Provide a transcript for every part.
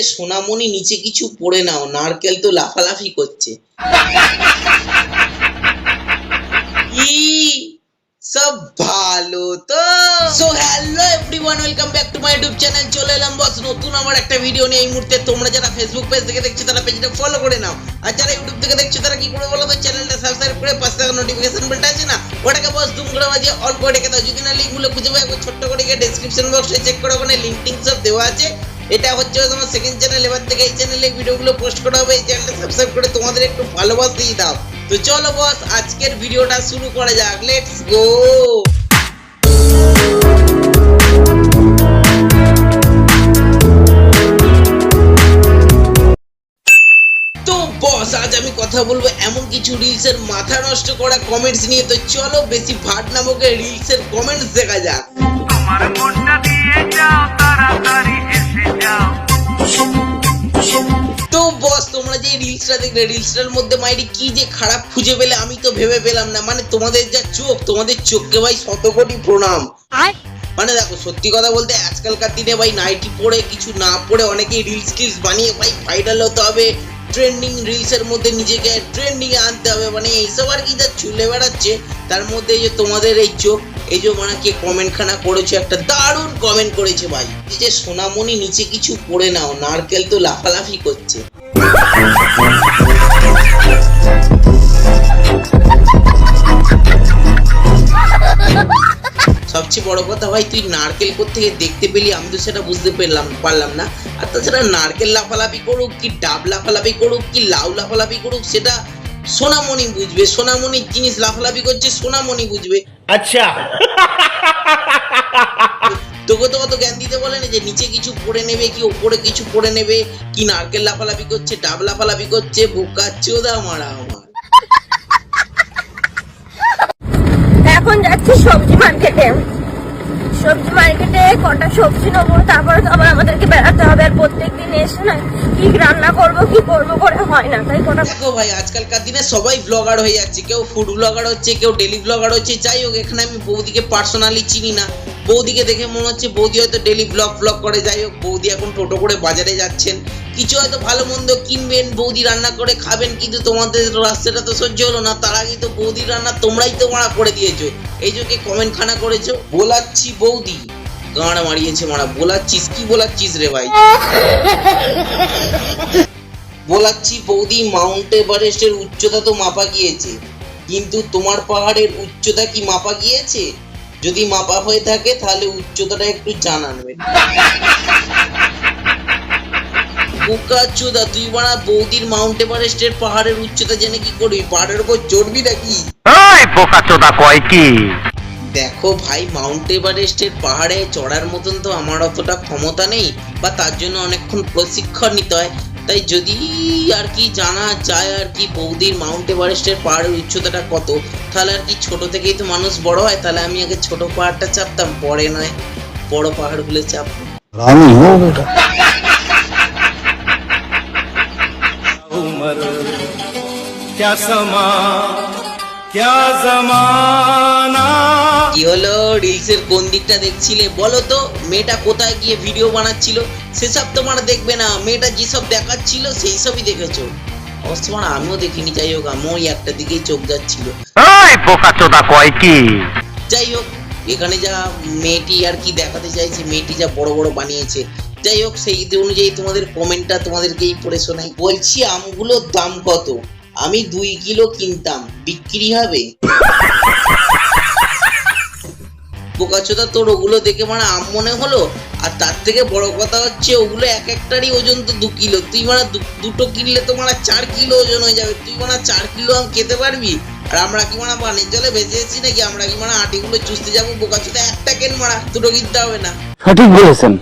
যে সোনামণি নিচে কিছু পড়ে নাও, নারকেল তো লাফালাফি করছে। সব ভালো তো। So hello everyone welcome back to my YouTube channel চলে এলাম বস নতুন আমার একটা ভিডিও নিয়ে। এই মুহূর্তে তোমরা যারা ফেসবুক পেজ থেকে দেখছ, তারা পেজটা ফলো করে নাও। আর যারা ইউটিউব থেকে দেখছ, তারা কি করে বলো তো? চ্যানেলটা সাবস্ক্রাইব করে পাশে থাকা নোটিফিকেশন বেলটা আছে না? ওটাকে বস দুম করে বাজিয়ে অল করে রেখে দাও। যদি না লিঙ্কগুলো খুঁজে পাই ছোট্ট করে গিয়ে ডেসক্রিপশন বক্সে চেক করো। ওখানে লিঙ্ক টিঙ্ক সব দেওয়া আছে। এটা হচ্ছে তোমার সেকেন্ড চ্যানেল এবার থেকে এই চ্যানেলে ভিডিওগুলো পোস্ট করা হবে, এই চ্যানেলটা সাবস্ক্রাইব করে তোমাদের একটু ভালোবাসা দিয়ে দাও। তো চলো বস আজকের ভিডিওটা শুরু করা যাক। লেটস গো বস আজ আমি কথা বলব এমন কিছু রিলসের মাথা নষ্ট করা কমেন্টস নিয়ে। তো চলো বেশি ভাট নামকে রিলসের কমেন্টস দেখা যাক। তোমার মনটা দিয়ে যাও তাড়াতাড়ি। রিলসটার মধ্যে মাইরি কি যে খারাপ খুঁজে পেলে আমি তো ভেবে পেলাম না। মানে তোমাদের যা চোখ তোমাদের চোখকে ভাই শত কোটি প্রণাম মানে দেখো সত্যি কথা বলতে আজকালকার দিনে ভাই নাইটি পরে কিছু না পরে অনেকেই রিলস টিলস বানিয়ে ভাই ভাইরাল হতে হবে। ট্রেন্ডিং রিলসের মধ্যে নিজেকে ট্রেন্ডিং এ আনতে হবে। মানে এইসব আর কি যা চলে বেড়াচ্ছে তার মধ্যে যে তোমাদের এই চোখ এই যে মানে কে কমেন্ট খানা করেছে একটা দারুণ কমেন্ট করেছে ভাই। এই যে সোনামণি নিচে কিছু পড়ে নাও নারকেল তো লাফালাফি করছে। সবচেয়ে বড় কথা ভাই, তুই নারকেল থেকে দেখতে পেলি? আমি তো সেটা বুঝতে পেলাম, পারলাম না। আর তাছাড়া নারকেল লাফালাফি করুক, কি ডাব লাফালাফি করুক, কি লাউ লাফালাফি করুক, সেটা সোনামণি বুঝবে। সোনামণির জিনিস লাফালাফি করছে, সোনামণি বুঝবে। আচ্ছা। তোকে তো কত জ্ঞান দিতে বলেনি যে নিচে কিছু পড়ে নেবে কি, ওপরে কিছু পড়ে নেবে, কি নারকেল লাফালাফি করছে, ডাব লাফালাফি করছে, বোকা চোদা মারা আমার। এখন যাচ্ছি সবজি মার্কেটে সবজি মার্কেটে কটা সবজি নেব, তারপরে তো আবার আমাদেরকে বেড়াতে হবে। আর প্রত্যেক দিন এসে না, কি রান্না করব, কি করব করে হয় না, তাই কটা দেখো ভাই, আজকালকার দিনে সবাই ব্লগার হয়ে যাচ্ছে। কেউ ফুড ব্লগার হচ্ছে, কেউ ডেলি ব্লগার হচ্ছে। যাই হোক, এখানে আমি বৌদিকে পার্সোনালি চিনি না। বৌদিকে দেখে মনে হচ্ছে বৌদি হয়তো ডেলি ব্লগ ব্লগ করে। যাই হোক, বৌদি এখন টোটো করে বাজারে যাচ্ছেন। কিছু হয়তো ভালো মন্দ কিনবেন, বৌদি রান্না করে খাবেন, কিন্তু তোমাদের রাস্তাটা তো সহ্য হলো না। তার আগেই তো বৌদির রান্না তোমরাই তো মারা করে দিয়েছ। এই যে কমেন্ট খানা করেছ, বোলাচ্ছি বৌদি। গাঁড়া মারিয়েছে মারা, বলাচ্ছিস? কি বলাচ্ছিস রে ভাই? বোলাচ্ছি বৌদি, মাউন্ট এভারেস্টের উচ্চতা তো মাপা গিয়েছে। কিন্তু তোমার পাহাড়ের উচ্চতা কি মাপা গিয়েছে? যদি মাপা হয়ে থাকে, তাহলে উচ্চতাটা একটু জানাবেন চোদা তুই বাড়া বৌদির মাউন্ট এভারেস্টের পাহাড়ের উচ্চতা জেনে কি করবি? পাহাড়ের উপর চড়বি নাকি? কয় কি? দেখো ভাই মাউন্ট এভারেস্টের পাহাড়ে চড়ার মতন তো আমার অতটা ক্ষমতা নেই বা তার জন্য অনেকক্ষণ প্রশিক্ষণ নিতে হয়। তাই যদি আর কি জানা যায় আর কি বৌদির মাউন্ট এভারেস্টের পাহাড়ের উচ্চতাটা কত তাহলে আর কি ছোট থেকেই তো মানুষ বড় হয় তাহলে আমি আগে ছোট পাহাড়টা চাপতাম পরে নয় বড় পাহাড়গুলো চাপবো। क्या समा क्या जमाना কি হলো রিলসের কোন দিকটা দেখছিলে বলো তো মেয়েটা কোথায় গিয়ে ভিডিও বানাচ্ছিল সেসব তোমার দেখবে না মেয়েটা যেসব দেখাচ্ছিল সেই সবই দেখেছো অবশ্য মানে আমিও দেখিনি যাই হোক আমিও ওই একটা দিকেই চোখ যাচ্ছিল ওই বোকা চোদা কয় কি যাই হোক এখানে যা মেয়েটি আর কি দেখাতে চাইছে মেয়েটি যা বড় বড় বানিয়েছে যাই হোক সেই অনুযায়ী তোমাদের কমেন্টটা তোমাদেরকেই পড়ে শোনাই বলছি আমগুলোর দাম কত আমি দুই কিলো কিনতাম, বিক্রি হবে। বোকাচোদা তোর ওগুলো দেখে মানে আম মনে হলো? আর তার থেকে বড় কথা হচ্ছে, ওগুলো এক একটারই ওজন তো দু কিলো। তুই মানে দুটো কিনলে তো মানে চার কিলো ওজন হয়ে যাবে। তুই মানে চার কিলো আম খেতে পারবি? আর আমরা কি মানে পানির জলে ভেসে এসেছি নাকি? আমরা কি মানে আটিগুলো চুষতে যাব? বোকাচোদা একটা কেন মারা? দুটো কিনতে হবে না। সঠিক বলেছেন।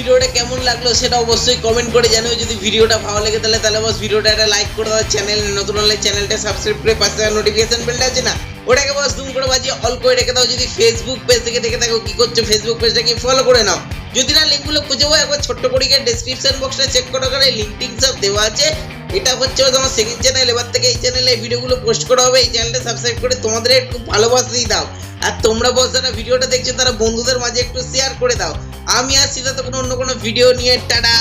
ভিডিওটা কেমন লাগল সেটা অবশ্যই কমেন্ট করে জানিও। যদি ভিডিওটা ভালো লেগে তাহলে তাহলে বস ভিডিওটা একটা লাইক করে দাও। চ্যানেল নতুন হলে চ্যানেলটা সাবস্ক্রাইব করে পাশে নোটিফিকেশন বেলটা আছে না? ওটাকে বস দুম করে বাজিয়ে অল করে রেখে দাও। যদি ফেসবুক পেজ থেকে দেখে থাকো, কি করছ ফেসবুক পেজটাকে ফলো করে নাও। যদি না লিঙ্কগুলো খুঁজে একবার ছোট্ট করে গিয়ে ডেসক্রিপশন বক্সটা চেক করো করে। লিঙ্ক টিঙ্ক সব দেওয়া আছে। এটা হচ্ছে তোমার সেকেন্ড চ্যানেল এবার থেকে এই চ্যানেলে ভিডিওগুলো পোস্ট করা হবে, এই চ্যানেলটা সাবস্ক্রাইব করে তোমাদের একটু ভালোবাসতেই দাও। আর তোমরা বস যারা ভিডিওটা দেখছ, তারা বন্ধুদের মাঝে একটু শেয়ার করে দাও। আমি আসছি তখন অন্য কোনো ভিডিও নিয়ে, টাটা!